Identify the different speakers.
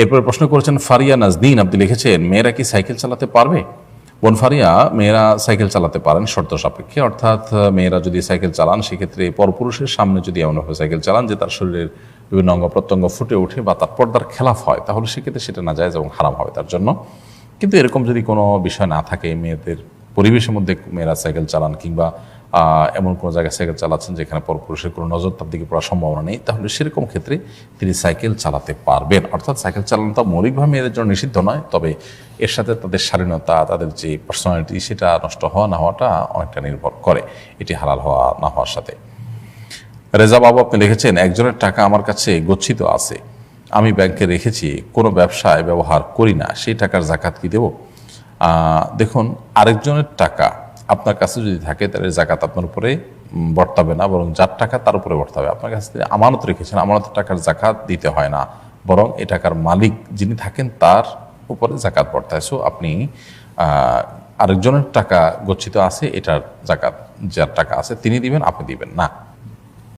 Speaker 1: এরপরে প্রশ্ন করেছেন, ফারিয়া নাজদিন, আপনি লিখেছেন, মেয়েরা কি সাইকেল চালাতে পারবে? বোন ফারিয়া, মেয়েরা সাইকেল চালাতে পারেন, শর্ত সাপেক্ষে। অর্থাৎ মেয়েরা যদি সাইকেল চালান, সেক্ষেত্রে পরপুরুষের সামনে যদি এমনভাবে সাইকেল চালান যে তার শরীরের বিভিন্ন অঙ্গ প্রত্যঙ্গ ফুটে ওঠে বা তার পর্দার খেলাফ হয়, তাহলে সেক্ষেত্রে সেটা না যায় এবং হারাম হবে তার জন্য। কিন্তু এরকম যদি কোনো বিষয় না থাকে, মেয়েদের পরিবেশের মধ্যে মেয়েরা সাইকেল চালান কিংবা এমন কোনো জায়গায় সাইকেল চালাচ্ছেন যেখানে পরপুরুষের কোনো নজর তার দিকে পড়ার সম্ভাবনা নেই, তাহলে সেরকম ক্ষেত্রে তিনি সাইকেল চালাতে পারবেন। অর্থাৎ সাইকেল চালানোটা মৌলিকভাবে মেয়েদের জন্য নিষিদ্ধ নয়, তবে এর সাথে তাদের স্বাধীনতা তাদের যে পার্সোনালিটি সেটা নষ্ট হওয়া না হওয়াটা অনেকটা নির্ভর করে। এটি হালাল হওয়া না হওয়ার সাথে। রেজা বাবু আপনি লিখেছেন, একজনের টাকা আমার কাছে গচ্ছিত আছে, আমি ব্যাংকে রেখেছি, কোনো ব্যবসায় ব্যবহার করি না, সেই টাকার জাকাত কি দেব? দেখুন, আরেকজনের টাকা আপনার কাছে যদি থাকে, তাহলে জাকাত আপনার উপরে বর্তাবে না, বরং যার টাকা তার উপরে বর্তাবে। আপনার কাছে তিনি আমানত রেখেছেন, আমানতের টাকার জাকাত দিতে হয় না, বরং এ টাকার মালিক যিনি থাকেন, তার উপরে জাকাত বর্তায়। সো আপনি আরেকজনের টাকা গচ্ছিত আছে, এটার জাকাত, যার টাকা আছে, তিনি দিবেন, আপনি দিবেন না।